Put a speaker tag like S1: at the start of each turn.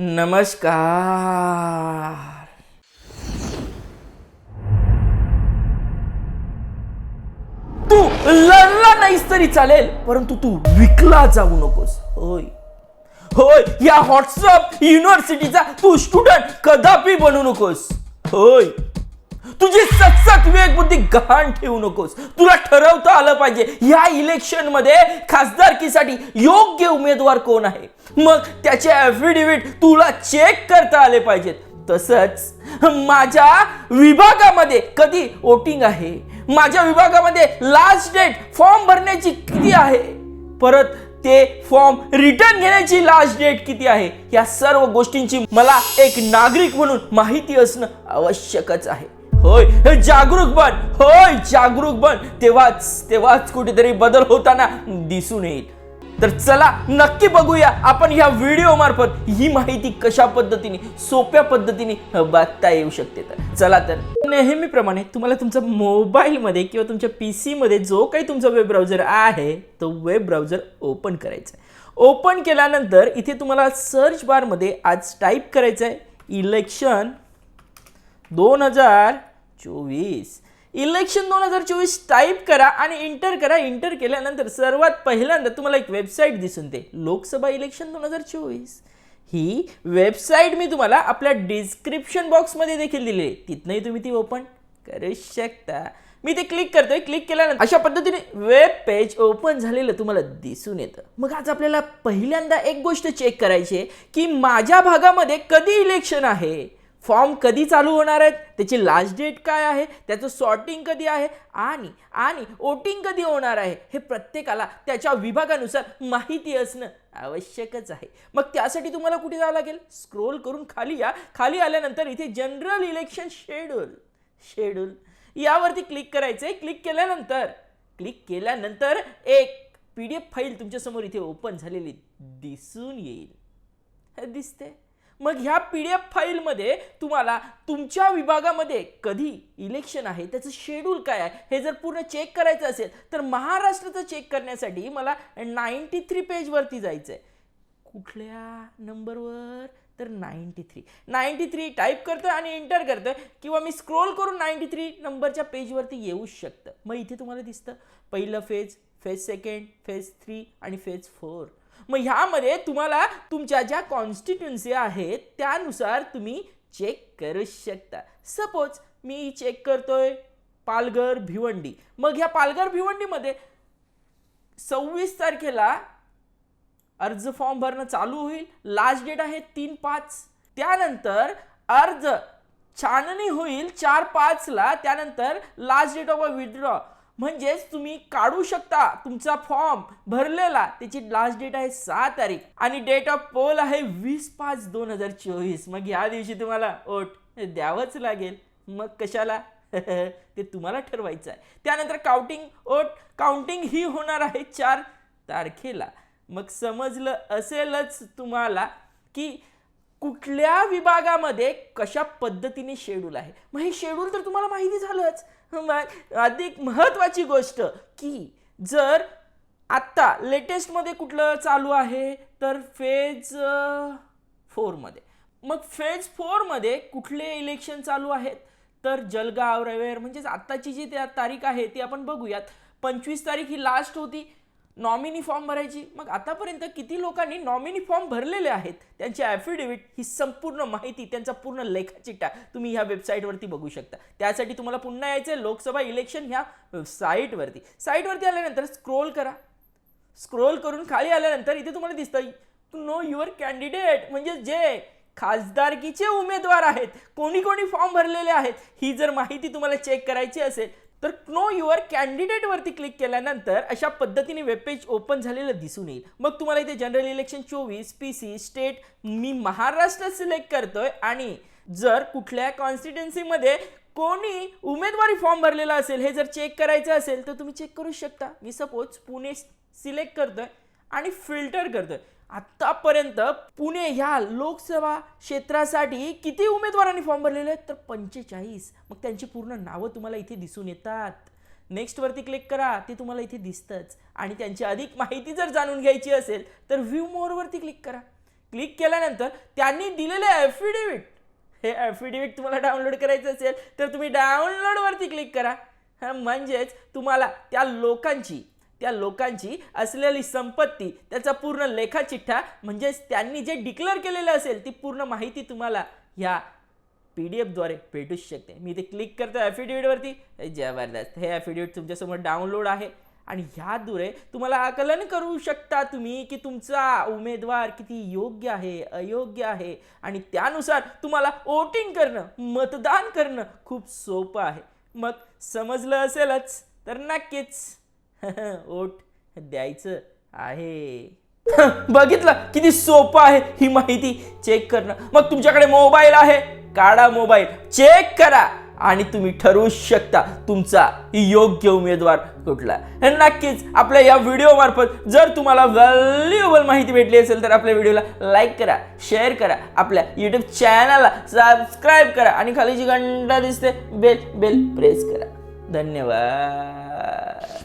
S1: नमस्कार. तू लढला नाहीस तरी चालेल परंतु तू विकला जाऊ नकोस. होय. होय या व्हॉट्सअप युनिव्हर्सिटीचा तू स्टुडंट कदापि बनू नकोस. होय. तुझी सतसत विवेकबुद्धी गहाण ठेवू नकोस. तुला ठरवता आलं पाहिजे या इलेक्शनमध्ये खासदारकीसाठी योग्य उमेदवार कोण आहे? मग त्याचे ॲफिडेव्हिट तुला चेक करता आले पाहिजेत. तसंच माझ्या विभागामध्ये कधी वोटिंग आहे? माझ्या विभागामध्ये लास्ट डेट फॉर्म भरण्याची किती आहे? परत ते फॉर्म रिटर्न घेण्याची लास्ट डेट किती आहे? या सर्व गोष्टींची मला एक नागरिक म्हणून माहिती असणं आवश्यकच आहे. होय जागरूक बन. होय जागरूक बन. तेव्हाच तेव्हाच कुठेतरी बदल होताना दिसून येईल. तर चला नक्की बघूया आपण ह्या व्हिडिओ मार्फत ही माहिती कशा पद्धतीने सोप्या पद्धतीने बघता येऊ शकते तर. चला तर. नेहमीप्रमाणे तुम्हाला तुमच्या मोबाईलमध्ये किंवा तुमच्या पी सीमध्ये जो काही तुमचा वेब ब्राउझर आहे तो वेब ब्राउझर ओपन करायचा आहे. ओपन केल्यानंतर इथे तुम्हाला सर्च बारमध्ये आज टाईप करायचं आहे. इलेक्शन दोन हजार चोवीस. इलेक्शन दोन हजार चोवीस टाईप करा आणि इंटर करा. इंटर केल्यानंतर सर्वात पहिल्यांदा तुम्हाला एक वेबसाईट दिसून ते लोकसभा इलेक्शन दोन हजार चोवीस. ही वेबसाईट मी तुम्हाला आपल्या डिस्क्रिप्शन बॉक्समध्ये देखील दिली आहे. तिथनंही तुम्ही ती ओपन करू शकता. मी ते क्लिक करतोय. क्लिक केल्यानंतर अशा पद्धतीने वेब पेज ओपन झालेलं तुम्हाला दिसून येतं. मग आज आपल्याला पहिल्यांदा एक गोष्ट चेक करायची आहे की माझ्या भागामध्ये कधी इलेक्शन आहे? फॉर्म कधी चालू होणार आहेत त्याची लास्ट डेट काय आहे त्याचं सॉर्टिंग कधी आहे आणि आणि वोटिंग कधी होणार आहे हे प्रत्येकाला त्याच्या विभागानुसार माहिती असणं आवश्यकच आहे. मग त्यासाठी तुम्हाला कुठे जावं लागेल? स्क्रोल करून खाली या. खाली आल्यानंतर इथे जनरल इलेक्शन शेड्यूल शेड्यूल यावरती क्लिक करायचं आहे क्लिक केल्यानंतर क्लिक केल्यानंतर एक पी डी एफ फाईल तुमच्यासमोर इथे ओपन झालेली दिसून येईल. हे दिसते मग ह्या पी डी एफ फाईलमध्ये तुम्हाला तुमच्या विभागामध्ये कधी इलेक्शन आहे त्याचं शेड्यूल काय आहे हे जर पूर्ण चेक करायचं असेल तर महाराष्ट्राचं चेक करण्यासाठी मला नाईन्टी थ्री पेजवरती जायचं आहे कुठल्या नंबरवर तर ninety three ninety three type करतोय आणि एंटर करतोय. किंवा मी स्क्रोल करून नाईन्टी थ्री नंबरच्या पेजवरती येऊ शकतं. मग इथे तुम्हाला दिसतं. पहिलं phase phase second phase three आणि फेज फोर मग ह्यामध्ये तुम्हाला तुमच्या ज्या कॉन्स्टिट्युन्सी आहेत त्यानुसार तुम्ही चेक करू शकता. सपोज मी चेक करतोय पालघर भिवंडी. मग ह्या पालघर भिवंडीमध्ये सव्वीस तारखेला अर्ज फॉर्म भरणं चालू होईल. लास्ट डेट आहे तीन पाच. त्यानंतर अर्ज छाननी होईल चार पाचला. त्यानंतर last date of a withdraw म्हणजेच तुम्ही काढू शकता तुमचा फॉर्म भरलेला. त्याची लास्ट डेट आहे सहा तारीख आणि डेट ऑफ पोल आहे वीस पाच दोन हजार चोवीस. मग या दिवशी तुम्हाला ओट द्यावंच लागेल. मग कशाला? ते तुम्हाला ठरवायचं आहे. त्यानंतर काउंटिंग ओट काउंटिंग ही होणार आहे चार तारखेला. मग समजलं असेलच तुम्हाला की कुठल्या विभागामध्ये कशा पद्धतीने शेड्यूल आहे? मग हे शेड्यूल तर तुम्हाला माहिती झालंच. अधिक महत्त्वाची गोष्ट की जर आत्ता लेटेस्टमध्ये कुठलं चालू आहे तर फेज फोरमध्ये मग फेज फोरमध्ये कुठले इलेक्शन चालू आहेत? तर जलगाव रवेर म्हणजेच आत्ताची जी त्या तारीख आहे ती आपण बघूयात. पंचवीस तारीख ही लास्ट होती. नॉमिनी फॉर्म भरायची. मग आतापर्यंत किती लोकांनी नॉमिनी फॉर्म भरलेले आहेत? त्यांची ॲफिडेव्हिट ही संपूर्ण माहिती त्यांचा पूर्ण लेखाचिट्टा तुम्ही ह्या वेबसाईटवरती बघू शकता. त्यासाठी तुम्हाला पुन्हा यायचं आहे लोकसभा इलेक्शन ह्या साईटवरती साईटवरती आल्यानंतर स्क्रोल करा. स्क्रोल करून खाली आल्यानंतर इथे तुम्हाला दिसतं नो युअर कॅन्डिडेट म्हणजे जे खासदारकीचे उमेदवार आहेत कोणी कोणी फॉर्म भरलेले आहेत ही जर माहिती तुम्हाला चेक करायची असेल तर नो युअर कॅन्डिडेटवरती क्लिक केल्यानंतर अशा पद्धतीने वेबपेज ओपन झालेलं दिसून येईल. मग तुम्हाला इथे जनरल इलेक्शन चोवीस पी सी स्टेट मी महाराष्ट्र सिलेक्ट करतोय आणि जर कुठल्या कॉन्स्टिट्युन्सीमध्ये कोणी उमेदवारी फॉर्म भरलेला असेल हे जर चेक करायचं असेल तर तुम्ही चेक करू शकता. मी सपोज पुणे सिलेक्ट करतोय आणि फिल्टर करतोय. आत्तापर्यंत पुणे ह्या लोकसभा क्षेत्रासाठी किती उमेदवारांनी फॉर्म भरलेले आहेत? तर पंचेचाळीस. मग त्यांची पूर्ण नावं तुम्हाला इथे दिसून येतात. नेक्स्टवरती क्लिक करा ते तुम्हाला इथे दिसतंच. आणि त्यांची अधिक माहिती जर जाणून घ्यायची असेल तर व्ह्यू मोरवरती क्लिक करा. क्लिक केल्यानंतर त्यांनी दिलेले ॲफिडेविट हे ॲफिडेविट तुम्हाला डाउनलोड करायचं असेल तर तुम्ही डाउनलोडवरती क्लिक करा. म्हणजेच तुम्हाला त्या लोकांची त्या लोकांची असलेली संपत्ती त्याचा पूर्ण लेखाचिठ्ठा म्हणजेच त्यांनी जे डिक्लेअर केलेलं असेल ती पूर्ण माहिती तुम्हाला ह्या पी डी एफद्वारे भेटूच शकते. मी ते क्लिक करतो ॲफिडेविटवरती जबरदस्त. हे ॲफिडेविट तुमच्यासमोर डाउनलोड आहे. आणि ह्याद्वारे तुम्हाला आकलन करू शकता तुम्ही की तुमचा उमेदवार किती योग्य आहे अयोग्य आहे. आणि त्यानुसार तुम्हाला वोटिंग करणं मतदान करणं खूप सोपं आहे. मग समजलं असेलच तर नक्कीच ओठ द्यायचं आहे. बघितलं किती सोपं आहे ही माहिती चेक करणं. मग तुमच्याकडे मोबाईल आहे. काढा मोबाईल चेक करा. आणि तुम्ही ठरवू शकता तुमचा योग्य उमेदवार कुठला. नक्कीच आपल्या या व्हिडिओ मार्फत जर तुम्हाला व्हॅल्युएबल माहिती भेटली असेल तर आपल्या व्हिडिओला लाईक करा शेअर करा. आपल्या युट्यूब चॅनलला सबस्क्राईब करा. आणि खाली जी घंटा दिसते बेल बेल प्रेस करा. धन्यवाद.